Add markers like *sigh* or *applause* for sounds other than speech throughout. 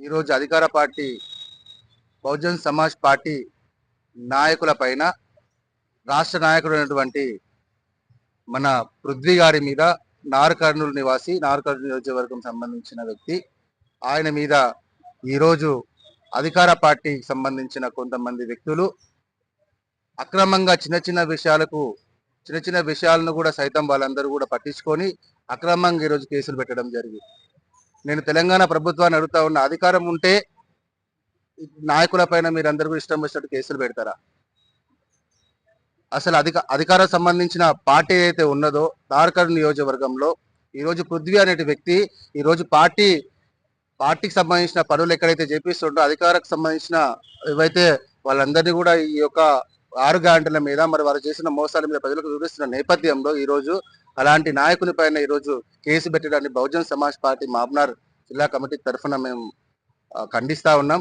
ఈరోజు అధికార party Bahujan Samaj party నాయకుల పైన రాష్ట్ర నాయకుడైనటువంటి మన పృథ్వీ గారి మీద నారకర్నూలు నివాసి నారకర్నూలు నియోజకవర్గం సంబంధించిన వ్యక్తి. ఆయన మీద ఈరోజు అధికార పార్టీకి సంబంధించిన కొంతమంది వ్యక్తులు అక్రమంగా చిన్న చిన్న విషయాలకు చిన్న చిన్న విషయాలను కూడా సైతం వాళ్ళందరూ కూడా పట్టించుకొని అక్రమంగా ఈరోజు కేసులు పెట్టడం జరిగింది. నేను తెలంగాణ ప్రభుత్వాన్ని అడుగుతా ఉన్న అధికారం ఉంటే నాయకుల పైన మీరందరూ అందరికీ ఇష్టం వచ్చినట్టు కేసులు పెడతారా? అసలు అధిక అధికారం సంబంధించిన పార్టీ ఏదైతే ఉన్నదో దార్కర్ నియోజకవర్గంలో ఈ రోజు పృథ్వీ అనే వ్యక్తి ఈరోజు పార్టీ పార్టీకి సంబంధించిన పనులు ఎక్కడైతే చేపిస్తుంటో అధికారకు సంబంధించిన ఏవైతే వాళ్ళందరినీ కూడా ఈ యొక్క ఆరు గంటల మీద మరి వారు చేసిన మోసాల మీద ప్రజలకు వివరిస్తున్న నేపథ్యంలో ఈ రోజు అలాంటి నాయకుని పైన ఈ రోజు కేసు పెట్టడానికి బహుజన్ సమాజ్ పార్టీ మాబ్నార్ జిల్లా కమిటీ తరఫున మేము ఖండిస్తా ఉన్నాం.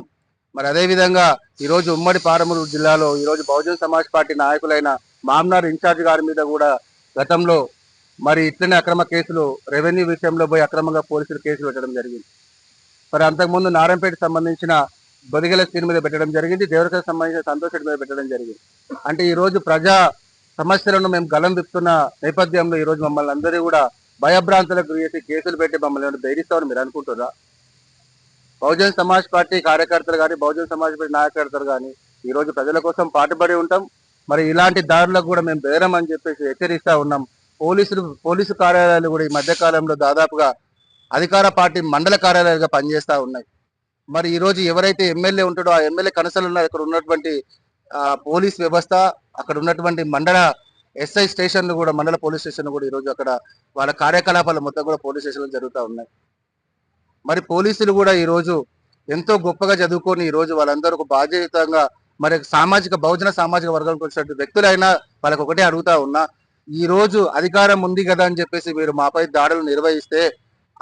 మరి అదేవిధంగా ఈరోజు ఉమ్మడి పారమూరు జిల్లాలో ఈరోజు బహుజన్ సమాజ్ పార్టీ నాయకులైన మామ్నార్ ఇన్ఛార్జ్ గారి మీద కూడా గతంలో మరి ఇట్లనే అక్రమ కేసులు రెవెన్యూ విషయంలో పోయి అక్రమంగా పోలీసులు కేసులు పెట్టడం జరిగింది. మరి అంతకుముందు నారాయణపేట సంబంధించిన బొదిగల స్క్రీన్ మీద పెట్టడం జరిగింది. దేవరకకు సంబంధించిన సంతోష్ మీద పెట్టడం జరిగింది. అంటే ఈ రోజు ప్రజా సమస్యలను మేము గలం విప్తున్న నేపథ్యంలో ఈ రోజు మమ్మల్ని అందరూ కూడా భయభ్రాంతులకు గురి చేసి కేసులు పెట్టి మమ్మల్ని ఏమైనా మీరు అనుకుంటారా బహుజన్ సమాజ్ పార్టీ కార్యకర్తలు కానీ బహుజన్ సమాజ్ పార్టీ నాయకర్తలు కానీ ఈ రోజు ప్రజల కోసం పాటుపడి ఉంటాం. మరి ఇలాంటి దారులకు కూడా మేము బేరం అని చెప్పేసి హెచ్చరిస్తా ఉన్నాం. పోలీసులు పోలీసు కార్యాలయాలు కూడా ఈ మధ్య కాలంలో దాదాపుగా అధికార పార్టీ మండల కార్యాలయాలుగా పనిచేస్తా ఉన్నాయి. మరి ఈ రోజు ఎవరైతే ఎమ్మెల్యే ఉంటాడో ఆ ఎమ్మెల్యే కనసలు ఉన్న ఇక్కడ ఉన్నటువంటి పోలీస్ వ్యవస్థ అక్కడ ఉన్నటువంటి మండల ఎస్ఐ స్టేషన్లు కూడా మండల పోలీస్ స్టేషన్ కూడా ఈ రోజు అక్కడ వాళ్ళ కార్యకలాపాలు మొత్తం కూడా పోలీస్ స్టేషన్లు జరుగుతూ ఉన్నాయి. మరి పోలీసులు కూడా ఈ రోజు ఎంతో గొప్పగా చదువుకొని ఈ రోజు వాళ్ళందరూ ఒక బాధ్యతంగా మరి సామాజిక బహుజన సామాజిక వర్గానికి వచ్చినట్టు వ్యక్తులైనా వాళ్ళకి ఒకటే అడుగుతా ఉన్నా ఈ రోజు అధికారం ఉంది కదా అని చెప్పేసి మీరు మాపై దాడులు నిర్వహిస్తే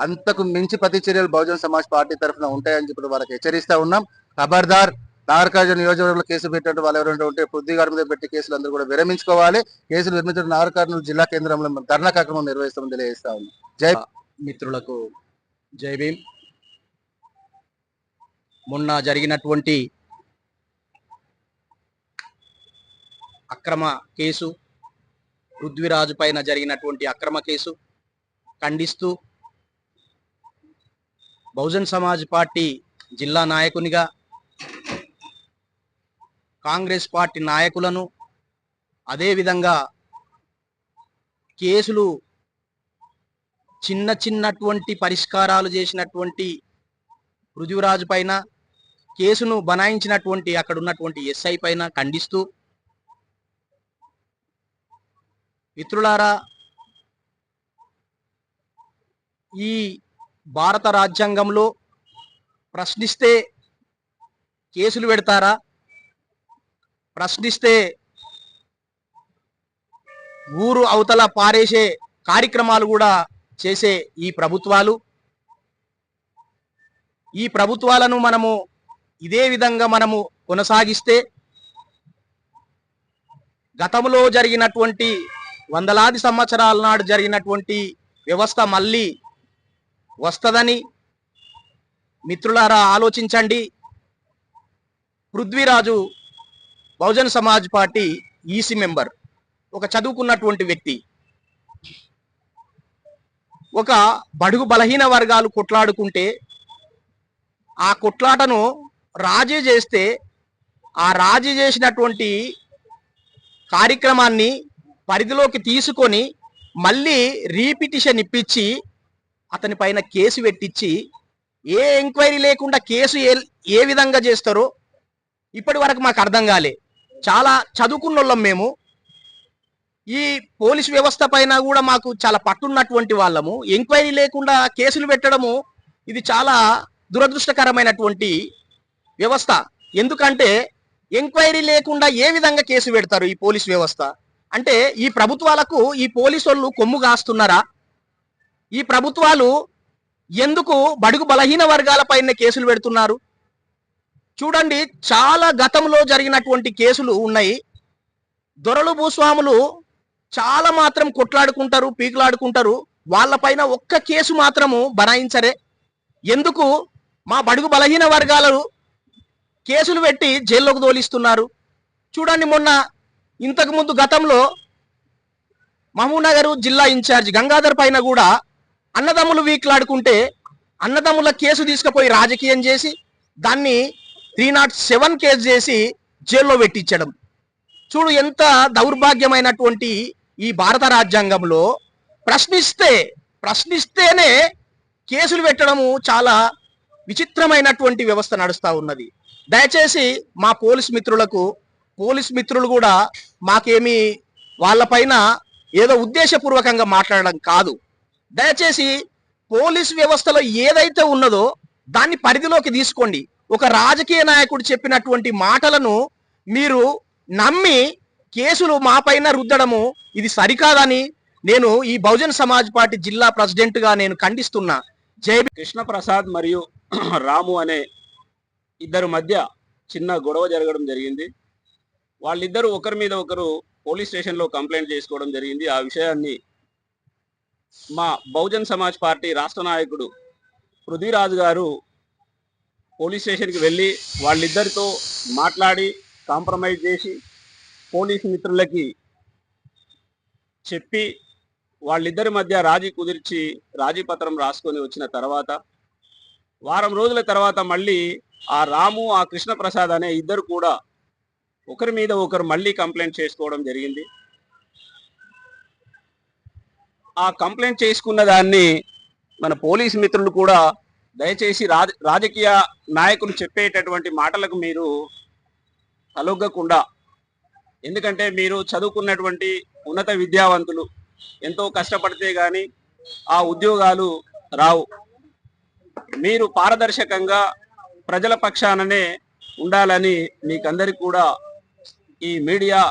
అంతకు మించి ప్రతి చర్యలు బహుజన సమాజ్ పార్టీ తరఫున ఉంటాయని చెప్పి వాళ్ళకి హెచ్చరిస్తా ఉన్నాం. ఖబర్దార్ నాగర్కర్జున నియోజకవర్గంలో కేసు పెట్టినట్టు వాళ్ళు ఎవరైనా ఉంటే పృథ్వీ మీద పెట్టి కేసులు అందరూ కూడా విరమించుకోవాలి. కేసులు విరమించడం నాగర్కర్నూలు జిల్లా కేంద్రంలో ధర్నా కార్యక్రమం నిర్వహిస్తామని తెలియజేస్తా ఉన్నాం. జై మిత్రులకు జై భీమ్. మొన్న జరిగినటువంటి అక్రమ కేసు పృథ్వీరాజు పైన జరిగినటువంటి అక్రమ కేసు ఖండిస్తూ బహుజన్ సమాజ్ పార్టీ జిల్లా నాయకునిగా కాంగ్రెస్ పార్టీ నాయకులను అదేవిధంగా కేసులు చిన్న చిన్నటువంటి పరిష్కారాలు చేసినటువంటి పృథ్వీరాజు పైన కేసును బనాయించినటువంటి అక్కడ ఉన్నటువంటి ఎస్ఐ పైన ఖండిస్తూ మిత్రులారా ఈ భారత రాజ్యాంగంలో ప్రశ్నిస్తే కేసులు పెడతారా? ప్రశ్నిస్తే ఊరు అవతల పారేసే కార్యక్రమాలు కూడా చేసే ఈ ప్రభుత్వాలు. ఈ ప్రభుత్వాలను మనము ఇదే విధంగా మనము కొనసాగిస్తే గతంలో జరిగినటువంటి వందలాది సంవత్సరాల నాడు జరిగినటువంటి వ్యవస్థ మళ్ళీ వస్తుందని మిత్రులారా ఆలోచించండి. Prithviraju Bahujan Samaj Party EC member ఒక చదువుకున్నటువంటి వ్యక్తి. ఒక బడుగు బలహీన వర్గాలు కొట్లాడుకుంటే ఆ కొట్లాటను రాజీ చేస్తే ఆ రాజీ చేసినటువంటి కార్యక్రమాన్ని పరిధిలోకి తీసుకొని మళ్ళీ రీపిటిషన్ ఇప్పించి అతని పైన కేసు పెట్టించి ఏ ఎంక్వైరీ లేకుండా కేసు ఏ ఏ విధంగా చేస్తారో ఇప్పటి వరకు మాకు అర్థం కాలే. చాలా చదువుకున్నోళ్ళం మేము. ఈ పోలీస్ వ్యవస్థ పైన కూడా మాకు చాలా పట్టున్నటువంటి వాళ్ళము. ఎంక్వైరీ లేకుండా కేసులు పెట్టడము ఇది చాలా దురదృష్టకరమైనటువంటి వ్యవస్థ. ఎందుకంటే ఎంక్వైరీ లేకుండా ఏ విధంగా కేసు పెడతారు ఈ పోలీస్ వ్యవస్థ? అంటే ఈ ప్రభుత్వాలకు ఈ పోలీసు వాళ్ళు కొమ్ము కాస్తున్నారా? ఈ ప్రభుత్వాలు ఎందుకు బడుగు బలహీన వర్గాల పైన కేసులు పెడుతున్నారు? చూడండి చాలా గతంలో జరిగినటువంటి కేసులు ఉన్నాయి. దొరలు భూస్వాములు చాలా మాత్రం కొట్లాడుకుంటారు పీకులాడుకుంటారు. వాళ్ళపైన ఒక్క కేసు మాత్రము బనాయించరే. ఎందుకు? మా బడుగు బలహీన వర్గాలను కేసులు పెట్టి జైల్లోకి తోలిస్తున్నారు చూడండి మొన్న ఇంతకుముందు గతంలో మహబూబ్నగర్ జిల్లా ఇన్ఛార్జ్ గంగాధర్ పైన కూడా అన్నదమ్ములు వీక్లాడుకుంటే అన్నదమ్ముల కేసు తీసుకుపోయి రాజకీయం చేసి దాన్ని త్రీ నాట్ సెవెన్ కేసు చేసి జైల్లో పెట్టించడం. చూడు ఎంత దౌర్భాగ్యమైనటువంటి ఈ భారత రాజ్యాంగంలో ప్రశ్నిస్తే ప్రశ్నిస్తేనే కేసులు పెట్టడము చాలా విచిత్రమైనటువంటి వ్యవస్థ నడుస్తూ ఉన్నది. దయచేసి మా పోలీస్ మిత్రులకు పోలీస్ మిత్రులు కూడా మాకేమీ వాళ్ళపైన ఏదో ఉద్దేశపూర్వకంగా మాట్లాడడం కాదు. దయచేసి పోలీస్ వ్యవస్థలో ఏదైతే ఉన్నదో దాన్ని పరిధిలోకి తీసుకోండి. ఒక రాజకీయ నాయకుడు చెప్పినటువంటి మాటలను మీరు నమ్మి కేసులు మాపైన రుద్దడము ఇది సరికాదని నేను ఈ బహుజన్ సమాజ్ పార్టీ జిల్లా ప్రెసిడెంట్గా నేను ఖండిస్తున్నా. జై కృష్ణప్రసాద్ మరియు *clears throat* రాము అనే ఇద్దరు మధ్య చిన్న గొడవ జరగడం జరిగింది. వాళ్ళిద్దరూ ఒకరి మీద ఒకరు పోలీస్ స్టేషన్లో కంప్లైంట్ చేసుకోవడం జరిగింది. ఆ విషయాన్ని మా బహుజన్ సమాజ్ పార్టీ రాష్ట్ర నాయకుడు పృథ్వీరాజు గారు పోలీస్ స్టేషన్కి వెళ్ళి వాళ్ళిద్దరితో మాట్లాడి కాంప్రమైజ్ చేసి పోలీస్ మిత్రులకి చెప్పి వాళ్ళిద్దరి మధ్య రాజీ కుదిర్చి రాజీ పత్రం రాసుకొని వచ్చిన తర్వాత వారం రోజుల తర్వాత మళ్ళీ ఆ రాము ఆ కృష్ణప్రసాద్ అనే ఇద్దరు కూడా ఒకరి మీద ఒకరు మళ్ళీ కంప్లైంట్ చేసుకోవడం జరిగింది. ఆ కంప్లైంట్ చేసుకున్న దాన్ని మన పోలీస్ మిత్రులు కూడా దయచేసి రాజ రాజకీయ నాయకులు చెప్పేటటువంటి మాటలకు మీరు తలొగ్గకుండా ఎందుకంటే మీరు చదువుకున్నటువంటి ఉన్నత విద్యావంతులు ఎంతో కష్టపడితే కానీ ఆ ఉద్యోగాలు రావు. మీరు పారదర్శకంగా ప్రజల పక్షాననే ఉండాలని మీకందరికి కూడా ఈ మీడియా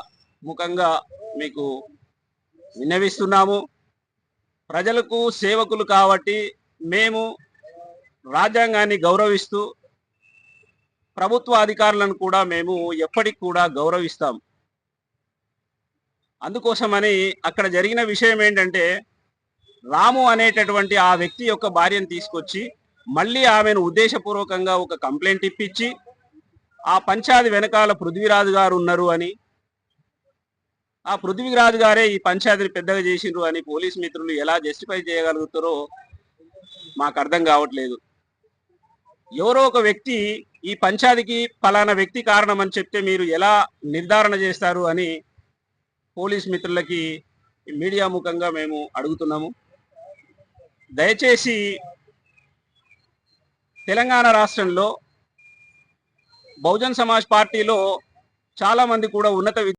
ముఖంగా మీకు విన్నవిస్తున్నాము. ప్రజలకు సేవకులు కాబట్టి మేము రాజ్యాంగాన్ని గౌరవిస్తూ ప్రభుత్వ అధికారులను కూడా మేము ఎప్పటికి కూడా గౌరవిస్తాం. అందుకోసమని అక్కడ జరిగిన విషయం ఏంటంటే రాము అనేటటువంటి ఆ వ్యక్తి యొక్క భార్యను తీసుకొచ్చి మళ్ళీ ఆమెను ఉద్దేశపూర్వకంగా ఒక కంప్లైంట్ ఇప్పించి ఆ పంచాది వెనకాల పృథ్వీరాజు గారు ఉన్నారు అని ఆ పృథ్వీరాజు గారే ఈ పంచాయతీని పెద్దగా చేసిండ్రు అని పోలీస్ మిత్రులు ఎలా జస్టిఫై చేయగలుగుతారో మాకు అర్థం కావట్లేదు. ఎవరో ఒక వ్యక్తి ఈ పంచాయతీకి ఫలానా వ్యక్తి కారణం అని చెప్తే మీరు ఎలా నిర్ధారణ చేస్తారు అని పోలీస్ మిత్రులకి మీడియా ముఖంగా మేము అడుగుతున్నాము. దయచేసి తెలంగాణ రాష్ట్రంలో బహుజన్ సమాజ్ పార్టీలో చాలా మంది కూడా ఉన్నత